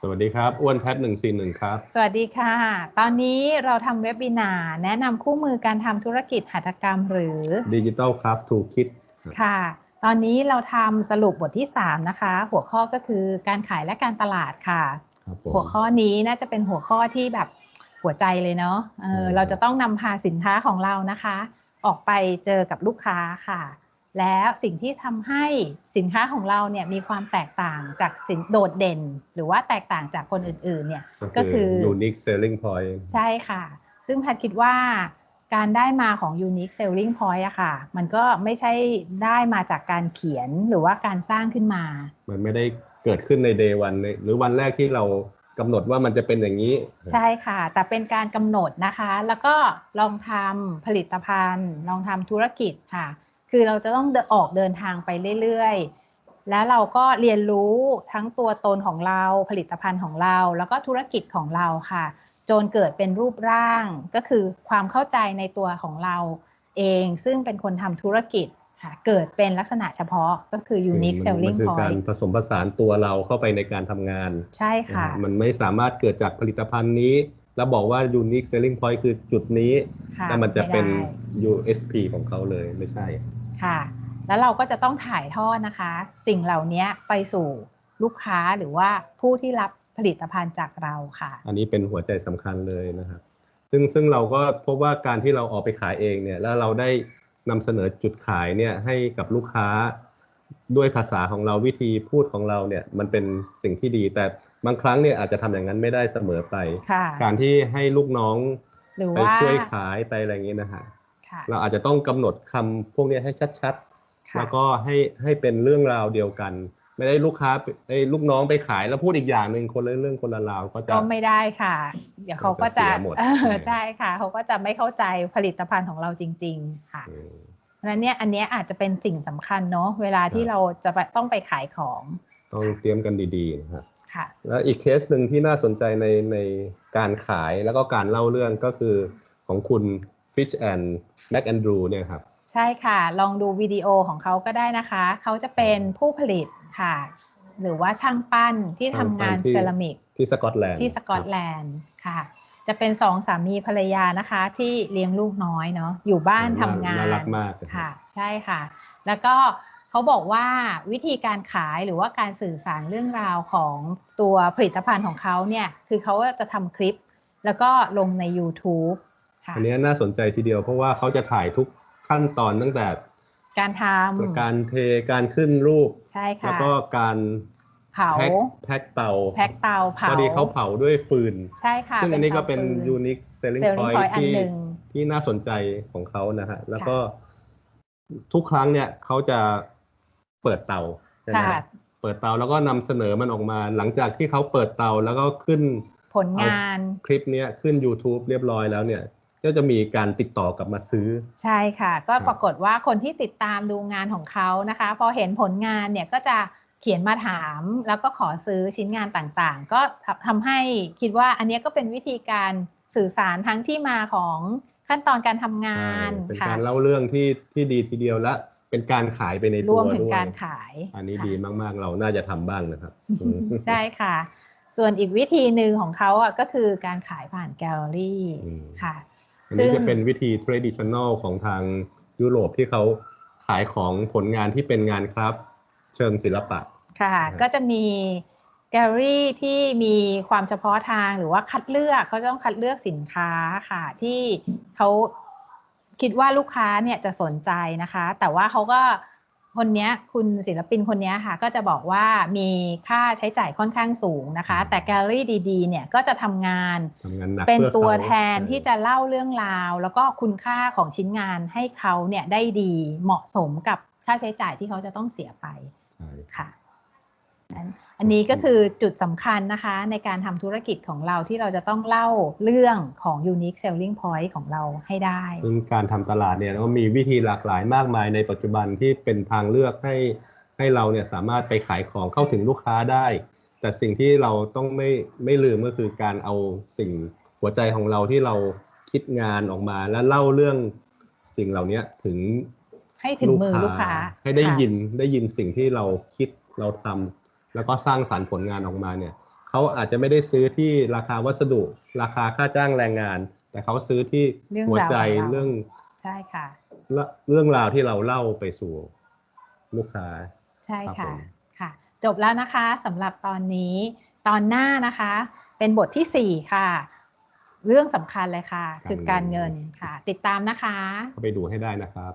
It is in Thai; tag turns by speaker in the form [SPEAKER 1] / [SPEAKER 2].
[SPEAKER 1] สวัสดีครับ อ้วนแพทหนึ่งสี่หนึ่งครับ
[SPEAKER 2] สวัสดีค่ะ ตอนนี้เราทำเว็บบินาร์แนะนำคู่มือการทำธุรกิจหัตถกรรมหรือ
[SPEAKER 1] Digital Craft Toolkit
[SPEAKER 2] ค่ะ ตอนนี้เราทำสรุปบทที่ 3 นะคะ หัวข้อก็คือการขายและการตลาดค่ะ
[SPEAKER 1] ครับผม
[SPEAKER 2] หัวข้อนี้น่าจะเป็นหัวข้อที่แบบหัวใจเลยเนาะเออ
[SPEAKER 1] อืม
[SPEAKER 2] เราจะต้องนำพาสินค้าของเรานะคะ ออกไปเจอกับลูกค้าค่ะ แล้วสิ่งที่ทำให้สินค้าของเราเนี่ยมีความแตกต่างจากสินโดดเด่น หรือว่าแตกต่างจากคนอื่นๆเนี่ยก็คือ
[SPEAKER 1] Unique Selling Point
[SPEAKER 2] ใช่ค่ะ ซึ่งแพทย์คิดว่าการได้มาของ unique selling point อะค่ะ มันก็ไม่ใช่ได้มาจากการเขียนหรือว่าการสร้างขึ้นมา
[SPEAKER 1] มันไม่ได้เกิดขึ้นใน day วันหรือวันแรกที่เรากำหนดว่ามันจะเป็นอย่างนี้
[SPEAKER 2] ใช่ค่ะ แต่เป็นการกำหนดนะคะ แล้วก็ลองทำผลิตภัณฑ์ ลองทำธุรกิจค่ะ คือเราจะต้องเดินออกเดินทางไปเรื่อยๆ แล้วเราก็เรียนรู้ทั้งตัวตนของเราผลิตภัณฑ์ของเรา แล้วก็ธุรกิจของเราค่ะ จนเกิดเป็นรูปร่างก็คือความเข้าใจในตัวของเราเอง ซึ่งเป็นคนทำธุรกิจค่ะเกิดเป็นลักษณะเฉพาะก็คือ unique
[SPEAKER 1] มัน
[SPEAKER 2] selling
[SPEAKER 1] มันคือการ
[SPEAKER 2] point
[SPEAKER 1] ผสมผสานตัวเราเข้าไปในการทำงาน
[SPEAKER 2] ใช่ค่ะ
[SPEAKER 1] นะฮะมันไม่สามารถเกิดจากผลิตภัณฑ์นี้ แล้วบอกว่า Unique Selling Point คือจุดนี้
[SPEAKER 2] ค่ะ
[SPEAKER 1] แล้วมันจะเป็น
[SPEAKER 2] ไได้
[SPEAKER 1] USP ของเขาเลยไม่ใช่
[SPEAKER 2] ค่ะ แล้วเราก็จะต้องถ่ายทอดนะคะ สิ่งเหล่านี้ไปสู่ลูกค้าหรือว่าผู้ที่รับผลิตภัณฑ์จากเราค่ะ
[SPEAKER 1] อันนี้เป็นหัวใจสำคัญเลยนะครับ ซึ่งซึ่งเราก็พบว่าการที่เราออกไปขายเองเนี่ย แล้วเราได้นำเสนอจุดขายเนี่ยให้กับลูกค้าด้วยภาษาของเราวิธีพูดของเราเนี่ยมันเป็นสิ่งที่ดี แต่ บางครั้งเนี่ยอาจจะทำอย่างนั้นไม่ได้เสมอไป
[SPEAKER 2] ค่ะ
[SPEAKER 1] การที่ให้ลูกน้อง
[SPEAKER 2] หรือ
[SPEAKER 1] ไป
[SPEAKER 2] ว่า
[SPEAKER 1] ช่วยขายไปอะไรอย่างนี้นะฮะ
[SPEAKER 2] ค่ะ
[SPEAKER 1] เราอาจจะต้องกำหนดคำพวกนี้ให้ชัดๆ
[SPEAKER 2] ค่ะ
[SPEAKER 1] แล้วก็ให้ให้เป็นเรื่องราวเดียวกัน ไม่ได้ลูกค้าไอ้ลูกน้องไปขายแล้วพูดอีกอย่างหนึ่งคนละเรื่องคนละราวก็จะ
[SPEAKER 2] ก็ไม่ได้ค่ะ เดี๋ยวเขาก็จะ
[SPEAKER 1] มันจะเสียหมด
[SPEAKER 2] เออ
[SPEAKER 1] ใช่
[SPEAKER 2] ใช่ค่ะ เขาก็จะไม่เข้าใจผลิตภัณฑ์ของเราจริง ๆ ค่ะ
[SPEAKER 1] อืม
[SPEAKER 2] เพราะฉะนั้นเนี่ยอันเนี้ยอาจจะเป็นสิ่งสำคัญเนาะเวลาที่
[SPEAKER 1] ครับ
[SPEAKER 2] เราจะไปต้องไปขายของ
[SPEAKER 1] ต้องเตรียมกันดีๆนะครับ
[SPEAKER 2] ค่ะ
[SPEAKER 1] แล้วอีกเคสหนึ่งที่น่าสนใจในในการขายแล้วก็การเล่าเรื่องก็คือของคุณ Fish and Mac Andrew เนี่ยครับ
[SPEAKER 2] ใช่ค่ะ ลองดูวิดีโอของเขาก็ได้นะคะ เขาจะเป็นผู้ผลิตค่ะ หรือว่าช่างปั้นที่ทำงาน
[SPEAKER 1] ช่างปั้นที่
[SPEAKER 2] เซรามิก
[SPEAKER 1] ที่สกอตแลนด์
[SPEAKER 2] ที่สกอตแลนด์ค่ะ จะเป็นสองสามีภรรยานะคะ ที่เลี้ยงลูกน้อยเนาะอยู่บ้านทำงาน
[SPEAKER 1] น่ารักมากนะครับ
[SPEAKER 2] ค่ะ ใช่ค่ะ แล้วก็ เขาบอกว่าวิธีการขายหรือว่าการสื่อสารเรื่องราวของตัวผลิตภัณฑ์ของเขาเนี่ยคือเขาจะทำคลิป แล้วก็ลงใน YouTube ค่ะ
[SPEAKER 1] อันนี้น่าสนใจทีเดียวเพราะว่าเขาจะถ่ายทุกขั้นตอนตั้งแต่
[SPEAKER 2] การทำ
[SPEAKER 1] การเทการขึ้นรูป
[SPEAKER 2] ใช่
[SPEAKER 1] แล้ว
[SPEAKER 2] ค่ะ
[SPEAKER 1] ก็การ
[SPEAKER 2] เผา
[SPEAKER 1] แพ็คแพ็คเตา
[SPEAKER 2] แพ็คเตาเผา
[SPEAKER 1] พอดีเขาเผาด้วยฟืน
[SPEAKER 2] ใช่ค่ะ
[SPEAKER 1] ซึ่งอันนี้ก็เป็น
[SPEAKER 2] ตาฟื
[SPEAKER 1] unique selling
[SPEAKER 2] selling
[SPEAKER 1] point
[SPEAKER 2] point อัน
[SPEAKER 1] ที่
[SPEAKER 2] หนึ่ง
[SPEAKER 1] ที่น่าสนใจของเขานะฮะแล้วก็ทุกครั้งเนี่ยเขาจะ เปิดเตาใช่ไหม
[SPEAKER 2] ค่ะ
[SPEAKER 1] ฮะเปิดเตาแล้วก็นำเสนอมันออกมา หลังจากที่เขาเปิดเตาแล้วก็ขึ้น
[SPEAKER 2] ผลงาน
[SPEAKER 1] คลิปเนี้ยขึ้น YouTube เรียบร้อยแล้วเนี่ยก็จะมีการติดต่อกลับมาซื้อ
[SPEAKER 2] ใช่ค่ะ ก็
[SPEAKER 1] ครับ
[SPEAKER 2] ปรากฏว่าคนที่ติดตามดูงานของเขานะคะ พอเห็นผลงานเนี่ยก็จะเขียนมาถามแล้วก็ขอซื้อชิ้นงานต่างๆ ก็ทำให้คิดว่าอันเนี้ยก็เป็นวิธีการสื่อสารทั้งที่มาของขั้นตอนการทำงาน
[SPEAKER 1] ใช่เป็น
[SPEAKER 2] ค่ะ
[SPEAKER 1] การเล่าเรื่องที่ที่ดีทีเดียวและ เป็นการขายไปใน
[SPEAKER 2] ร
[SPEAKER 1] ตัว
[SPEAKER 2] วมถึง
[SPEAKER 1] ด้วย
[SPEAKER 2] การขาย
[SPEAKER 1] อันนี้
[SPEAKER 2] ค่ะ
[SPEAKER 1] ดีมากๆ เราน่าจะทำบ้างนะครับอืม
[SPEAKER 2] ใช่ค่ะ ส่วนอีกวิธีหนึ่งของเขาอะก็คือการขายผ่านแกลเลอรี่
[SPEAKER 1] อืม
[SPEAKER 2] ค่ะ
[SPEAKER 1] อันนี้
[SPEAKER 2] ซึ่ง
[SPEAKER 1] จะเป็นวิธี traditional ของทางยุโรปที่เขาขายของผลงานที่เป็นงานครับ เชิงศิลปะ
[SPEAKER 2] ค่ะ
[SPEAKER 1] ครับ
[SPEAKER 2] ก็จะมีแกลเลอรี่ที่มีความเฉพาะทางหรือว่าคัดเลือกเขาจะต้องคัดเลือกสินค้าค่ะ ที่เขา คิดว่าลูกค้าเนี่ยจะสนใจนะคะ แต่ว่าเขาก็คนเนี้ยคุณศิลปินคนเนี้ยค่ะ ก็จะบอกว่ามีค่าใช้จ่ายค่อนข้างสูงนะคะ แต่แกลเลอรี่ดีๆ เนี่ยก็จะทำงาน
[SPEAKER 1] ทำงานหนัก
[SPEAKER 2] เป็น
[SPEAKER 1] พื่อ
[SPEAKER 2] ตัว
[SPEAKER 1] ขา
[SPEAKER 2] แทนที่จะเล่าเรื่องราว แล้วก็คุณค่าของชิ้นงานให้เขาเนี่ยได้ดีเหมาะสมกับค่าใช้จ่ายที่เขาจะต้องเสียไป
[SPEAKER 1] ใช่
[SPEAKER 2] ค่ะนั้น อันนี้ก็คือจุดสำคัญนะคะในการทำธุรกิจของเราที่เราจะต้องเล่าเรื่องของ unique selling point ของเราให้ได้
[SPEAKER 1] ซึ่งการทำตลาดเนี่ยก็มีวิธีหลากหลายมากมายในปัจจุบันที่เป็นทางเลือกให้ให้เราเนี่ยสามารถไปขายของเข้าถึงลูกค้าได้ แต่สิ่งที่เราต้องไม่ไม่ลืมก็คือการเอาสิ่งหัวใจของเราที่เราคิดงานออกมาและเล่าเรื่องสิ่งเหล่านี้ถึง
[SPEAKER 2] ให้ถึงมือลูกค้า
[SPEAKER 1] ให้ได้
[SPEAKER 2] ค่ะ
[SPEAKER 1] ยินได้ยินสิ่งที่เราคิดเราทำ แล้วก็สร้างสารรค์ผลงานออกมาเนี่ยเขเขาอาจจะไม่ได้ซื้อที่ราคาวัสดุ ราคาค่าจ้างแรงงาน แต่เขาซื้อที่
[SPEAKER 2] เรื่อง
[SPEAKER 1] หัว
[SPEAKER 2] ราว
[SPEAKER 1] ใจ
[SPEAKER 2] ของเรา
[SPEAKER 1] เรื่อง
[SPEAKER 2] ใช่ค่ะ
[SPEAKER 1] เรื่องราวที่เราเล่าไปสู่ลูกค้า
[SPEAKER 2] ใช่
[SPEAKER 1] ครับ
[SPEAKER 2] ค่ะ
[SPEAKER 1] ผม
[SPEAKER 2] ค่ะ จบแล้วนะคะสำหรับตอนนี้ตอนหน้านะคะ เป็นบทที่สี่ค่ะ เรื่องสำคัญเลยค่ะ คือการเงินค่ะ ติดตามนะคะ
[SPEAKER 1] เข้าไปดูให้ได้นะครับ